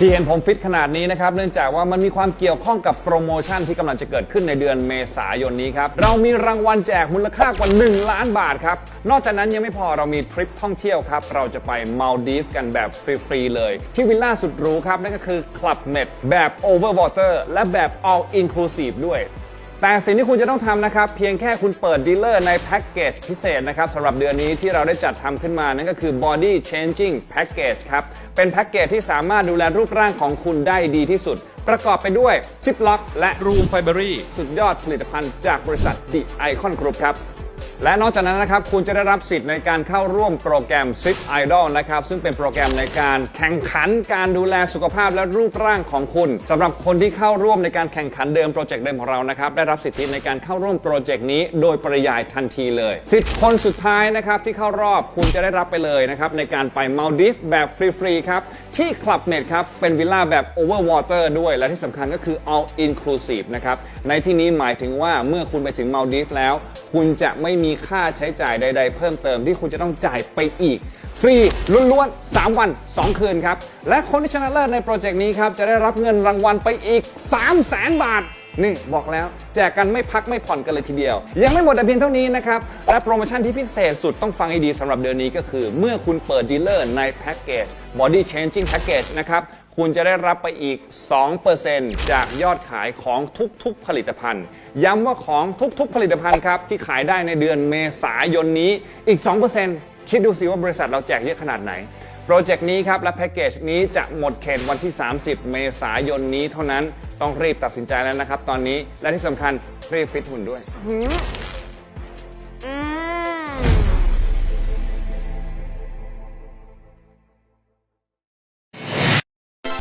ที่เห็นผมฟิตขนาดนี้นะครับ เนื่องจากว่ามันมีความเกี่ยวข้องกับโปรโมชั่นที่กำลังจะเกิดขึ้นในเดือนเมษายนนี้ครับ เรามีรางวัลแจกมูลค่ากว่า 1 ล้านบาทครับ นอกจากนั้นยังไม่พอเรามีทริปท่องเที่ยวครับ เราจะไปมาลดีฟกันแบบฟรี ๆ เลย ที่วิลล่าสุดหรูครับ นั่นก็คือ Club Med แบบ Overwater และแบบ All Inclusive ด้วย แต่สิ่งที่คุณจะต้องทำนะครับ เพียงแค่คุณเปิดดีลเลอร์ในแพ็กเกจพิเศษนะครับสำหรับเดือนนี้ที่เราได้จัดทำขึ้นมานั่นก็คือ Body Changing Package ครับ เป็นแพ็กเกจที่สามารถดูแลรูปร่างของคุณได้ดีที่สุด ประกอบไปด้วยชิปล็อกและ Room Fibery สุดยอดผลิตภัณฑ์จากบริษัท The Icon Group ครับ และนอกจากนั้นนะครับคุณจะได้รับสิทธิ์ในการเข้าร่วมโปรแกรม Sip Idol นะครับ ซึ่งเป็นโปรแกรมในการแข่งขันการดูแลสุขภาพและรูปร่างของคุณสำหรับคนที่เข้าร่วมในการแข่งขันเดิมโปรเจกต์เดิมของเรานะครับ ได้รับสิทธิในการเข้าร่วมโปรเจกต์นี้โดยปริยายทันทีเลย10คนสุดท้ายนะครับที่เข้ารอบคุณจะได้รับไปเลยนะครับในการไปมาลดิฟแบบฟรีๆครับที่ Club Med ครับเป็นวิลล่าแบบ Overwater ด้วยและที่สำคัญก็คือ All Inclusive นะครับในที่นี้หมายถึงว่าเมื่อคุณไปถึงมาลดิฟแล้วคุณจะไม่มีค่าใช้จ่ายใด ๆ เพิ่มเติมที่คุณจะต้องจ่ายไปอีก ฟรีล้วนๆ 3 วัน 2 คืนครับ และคนที่ชนะเลิศในโปรเจกต์นี้ครับ จะได้รับเงินรางวัลไปอีก 3 0 0แสนบาท นี่บอกแล้ว แจกกันไม่พักไม่ผ่อนกันเลยทีเดียว ยังไม่หมดแต่เพียงเท่านี้นะครับ และโปรโมชั่นที่พิเศษสุดต้องฟังให้ดีสำหรับเดือนนี้ก็คือ เมื่อคุณเปิดดีลเลอร์ในแพ็กเกจ Body Changing Package นะครับ คุณจะได้รับไปอีก 2%จากยอดขายของทุกๆผลิตภัณฑ์ ย้ำว่าของทุกๆผลิตภัณฑ์ครับ ที่ขายได้ในเดือนเมษายนนี้อีก 2%คิดดูสิว่าบริษัทเราแจกเยอะขนาดไหน โปรเจกต์นี้ครับ และแพ็กเกจนี้จะหมดเขตวันที่ 30 เมษายนนี้เท่านั้นต้องรีบตัดสินใจแล้วนะครับ ตอนนี้และที่สำคัญรีบฟิตหุ่นด้วย